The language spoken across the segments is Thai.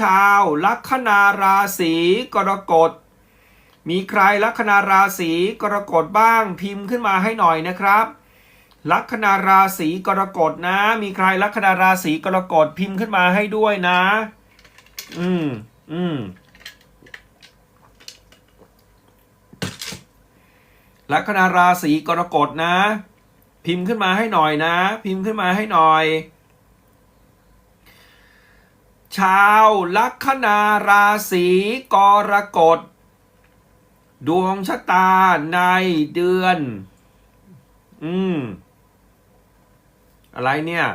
ชาวลัคนาราศีกรกฎ มีใครลัคนาราศีกรกฎบ้างพิมพ์ขึ้นมาให้หน่อยนะครับลัคนาราศีกรกฎนะ มีใครลัคนาราศีกรกฎพิมพ์ขึ้นมาให้ด้วยนะ อืมอืมลัคนาราศีกรกฎนะ พิมพ์ขึ้นมาให้หน่อยนะ พิมพ์ขึ้นมาให้หน่อย ชาวลัคนาราศีกรกฎ ดวงชะตาในเดือน อืม อะไรเนี่ย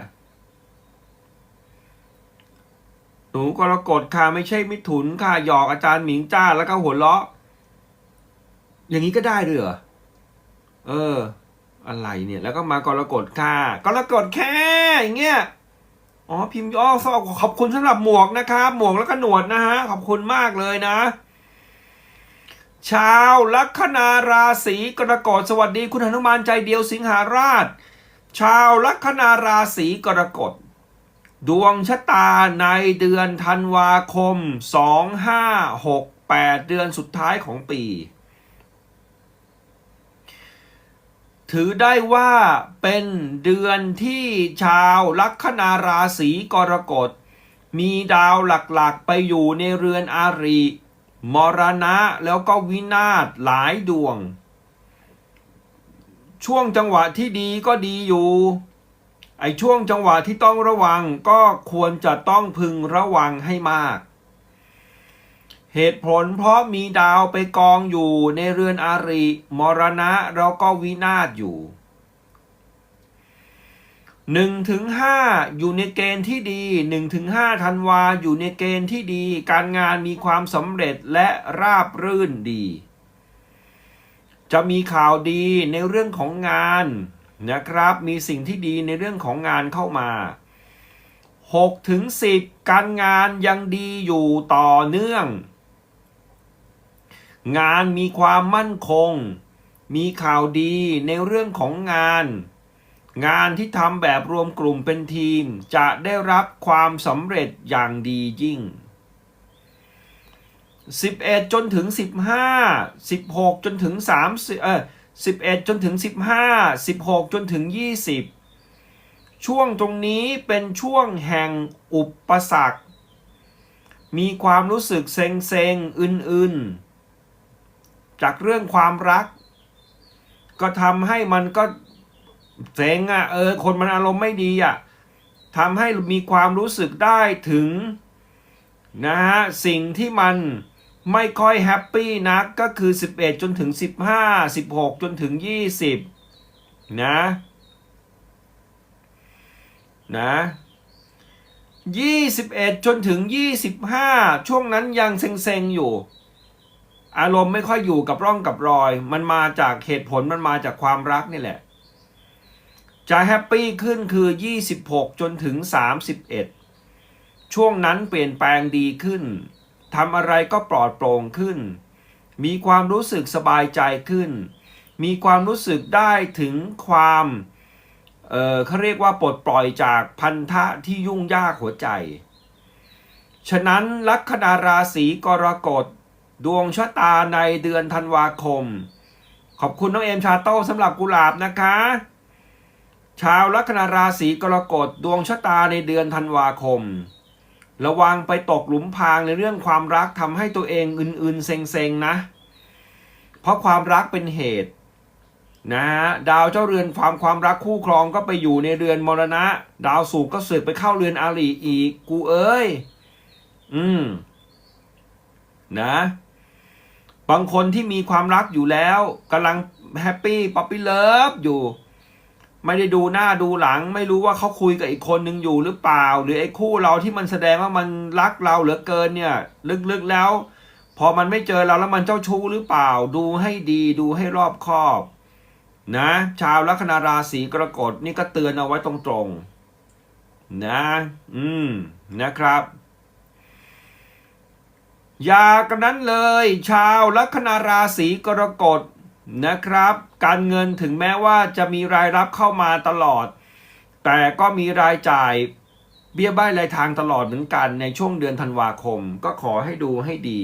หนูกรกฎค่ะไม่ใช่มิถุนค่ะ หยอกอาจารย์หมิงจ้าแล้วก็หัวเราะ อย่างนี้ก็ได้ด้วยเหรอ เออ อะไรเนี่ย แล้วก็มากรกฎค่ะ กรกฎแค่อย่างเงี้ย อ๋อพิมพ์ย่อซอขอบคุณสำหรับหมวกนะครับ หมวกแล้วก็หนวดนะฮะขอบคุณมากเลยนะ ชาวลัคนาราศีกรกฎสวัสดีคุณหนุมานใจเดียวสิงหาราช ชาวลัคนาราศีกรกฎดวงชะตาในเดือนธันวาคม 2568 เดือนสุดท้ายของปี ถือได้ว่าเป็นเดือนที่ชาวลัคนาราศีกรกฎ มีดาวหลักๆไปอยู่ในเรือนอาริมรณะแล้วก็วินาศหลายดวง ช่วงจังหวะที่ดีก็ดีอยู่ ไอช่วงจังหวะที่ต้องระวังก็ควรจะต้องพึงระวังให้มาก เหตุผลเพราะมีดาวไปกองอยู่ในเรือนอาริ มรณะแล้วก็วินาศอยู่หนึ่งถึงห้าอยู่ในเกณฑ์ที่ดีหนึ่งถึงห้าธันวาอยู่ในเกณฑ์ที่ดี การงานมีความสำเร็จและราบรื่นดี จะมีข่าวดีในเรื่องของงานนะครับ มีสิ่งที่ดีในเรื่องของงานเข้ามา6ถึง10 การงานยังดีอยู่ต่อเนื่อง งานมีความมั่นคง มีข่าวดีในเรื่องของงาน งานที่ทำแบบรวมกลุ่มเป็นทีมจะได้รับความสำเร็จอย่างดียิ่ง 11 จนถึง 15 16 จนถึง3เออ11 จนถึง 15 16 จนถึง 20 ช่วงตรงนี้เป็นช่วงแห่งอุปสรรค มีความรู้สึกเซ็งเซงๆอื่นๆ จากเรื่องความรัก ก็ทำให้มันก็เซ็งอะเออ คนมันอารมณ์ไม่ดีอะทำให้มีความรู้สึกได้ถึงนะฮะสิ่งที่มันไม่ค่อยแฮปปี้นักก็คือ 11 จนถึง 15 16 จนถึง 20 นะนะ21 จนถึง 25 ช่วงนั้นยังเซ็งๆอยู่ อารมณ์ไม่ค่อยอยู่กับร่องกับรอย มันมาจากเหตุผลมันมาจากความรักนี่แหละ จะแฮปปี้ขึ้นคือ 26 จนถึง 31 ช่วงนั้นเปลี่ยนแปลงดีขึ้นทำอะไรก็ปลอดโปร่งขึ้น มีความรู้สึกสบายใจขึ้น มีความรู้สึกได้ถึงความเออเขาเรียกว่าปลดปล่อยจากพันธะที่ยุ่งยากหัวใจ ฉะนั้นลัคนาราศีกรกฎ ดวงชะตาในเดือนธันวาคม ขอบคุณน้องเอมชาโต้สำหรับกุหลาบนะคะ ชาวลัคนาราศีกรกฎดวงชะตาในเดือนธันวาคม ระวังไปตกหลุมพรางในเรื่องความรักทำให้ตัวเองอื่นๆ เซ็งๆนะ เพราะความรักเป็นเหตุนะฮะดาวเจ้าเรือนความความรักคู่ครองก็ไปอยู่ในเรือนมรณะ ดาวศุกก็สึกไปเข้าเรือนอาลีอีก กูเอ้ย อืม นะ บางคนที่มีความรักอยู่แล้วกำลังแฮปปี้ป๊อปปี้เลิฟอยู่ ไม่ได้ดูหน้าดูหลัง ไม่รู้ว่าเขาคุยกับอีกคนหนึ่งอยู่หรือเปล่า หรือไอ้คู่เราที่มันแสดงว่ามันรักเราเหลือเกินเนี่ย ลึกๆแล้ว พอมันไม่เจอเราแล้วมันเจ้าชู้หรือเปล่า ดูให้ดีดูให้รอบคอบนะ ชาวลัคนาราศีกรกฎนี่ก็เตือนเอาไว้ตรงๆนะ อืมนะครับ อย่ากันนั้นเลย ชาวลัคนาราศีกรกฎนะครับ การเงินถึงแม้ว่าจะมีรายรับเข้ามาตลอด แต่ก็มีรายจ่ายเบี้ยบ้ายรายทางตลอดเหมือนกันในช่วงเดือนธันวาคม ก็ขอให้ดูให้ดี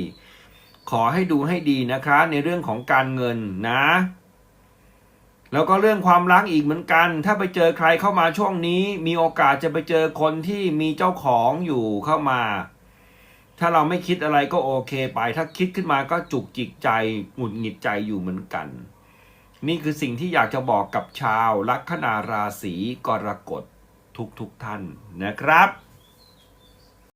ขอให้ดูให้ดีนะคะในเรื่องของการเงินนะ แล้วก็เรื่องความรักอีกเหมือนกัน ถ้าไปเจอใครเข้ามาช่วงนี้ มีโอกาสจะไปเจอคนที่มีเจ้าของอยู่เข้ามา ถ้าเราไม่คิดอะไรก็โอเคไป ถ้าคิดขึ้นมาก็จุกจิกใจหงุดหงิดใจอยู่เหมือนกัน นี่คือสิ่งที่อยากจะบอกกับชาวลัคนาราศีกรกฎทุกๆทท่านนะครับ